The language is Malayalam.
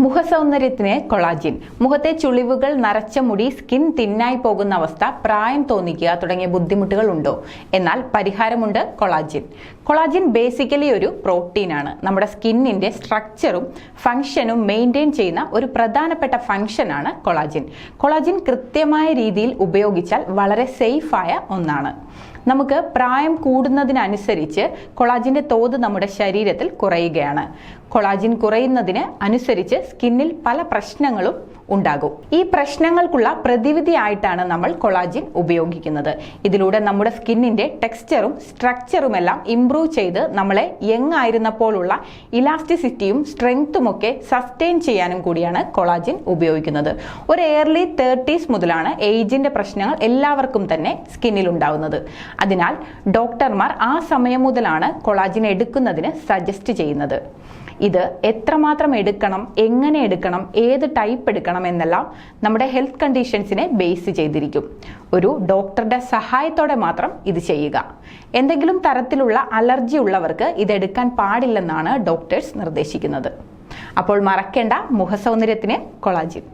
മുഖസൗന്ദര്യത്തിന് കൊളാജിൻ. മുഖത്തെ ചുളിവുകൾ നരച്ച മുടി സ്കിൻ തിന്നായി പോകുന്ന അവസ്ഥ പ്രായം തോന്നിക്കുക തുടങ്ങിയ ബുദ്ധിമുട്ടുകൾ ഉണ്ടോ എന്നാൽ പരിഹാരമുണ്ട് കൊളാജിൻ. കൊളാജിൻ ബേസിക്കലി ഒരു പ്രോട്ടീനാണ് നമ്മുടെ സ്കിന്നിന്റെ സ്ട്രക്ചറും ഫംഗ്ഷനും മെയിന്റെയിൻ ചെയ്യുന്ന ഒരു പ്രധാനപ്പെട്ട ഫങ്ഷനാണ് കൊളാജിൻ. കൊളാജിൻ കൃത്യമായ രീതിയിൽ ഉപയോഗിച്ചാൽ വളരെ സേഫായ ഒന്നാണ്. നമുക്ക് പ്രായം കൂടുന്നതിനനുസരിച്ച് കൊളാജിന്റെ തോത് നമ്മുടെ ശരീരത്തിൽ കുറയുകയാണ്. കൊളാജിൻ കുറയുന്നതിന് അനുസരിച്ച് സ്കിന്നിൽ പല പ്രശ്നങ്ങളും ഉണ്ടാകും. ഈ പ്രശ്നങ്ങൾക്കുള്ള പ്രതിവിധിയായിട്ടാണ് നമ്മൾ കൊളാജിൻ ഉപയോഗിക്കുന്നത്. ഇതിലൂടെ നമ്മുടെ സ്കിന്നിന്റെ ടെക്സ്ചറും സ്ട്രക്ചറും എല്ലാം ഇംപ്രൂവ് ചെയ്ത് നമ്മളെ യങ് ആയിരുന്നപ്പോഴുള്ള ഇലാസ്റ്റിസിറ്റിയും സ്ട്രെങ്ത്തും ഒക്കെ സസ്റ്റെയിൻ ചെയ്യാനും കൂടിയാണ് കൊളാജിൻ ഉപയോഗിക്കുന്നത്. ഒരു എയർലി തേർട്ടീസ് മുതലാണ് ഏജിന്റെ പ്രശ്നങ്ങൾ എല്ലാവർക്കും തന്നെ സ്കിന്നിൽ ഉണ്ടാവുന്നത്. അതിനാൽ ഡോക്ടർമാർ ആ സമയം മുതലാണ് കൊളാജിൻ എടുക്കുന്നതിന് സജസ്റ്റ് ചെയ്യുന്നത്. ഇത് എത്രമാത്രം എടുക്കണം എങ്ങനെ എടുക്കണം ഏത് ടൈപ്പ് എടുക്കണം എന്നെല്ലാം നമ്മുടെ ഹെൽത്ത് കണ്ടീഷൻസിനെ ബേസ് ചെയ്തിരിക്കും. ഒരു ഡോക്ടറുടെ സഹായത്തോടെ മാത്രം ഇത് ചെയ്യുക. എന്തെങ്കിലും തരത്തിലുള്ള അലർജി ഉള്ളവർക്ക് ഇത് ഇതെടുക്കാൻ പാടില്ലെന്നാണ് ഡോക്ടേഴ്സ് നിർദ്ദേശിക്കുന്നത്. അപ്പോൾ മറക്കേണ്ട മുഖസൗന്ദര്യത്തിന് കൊളാജിൻ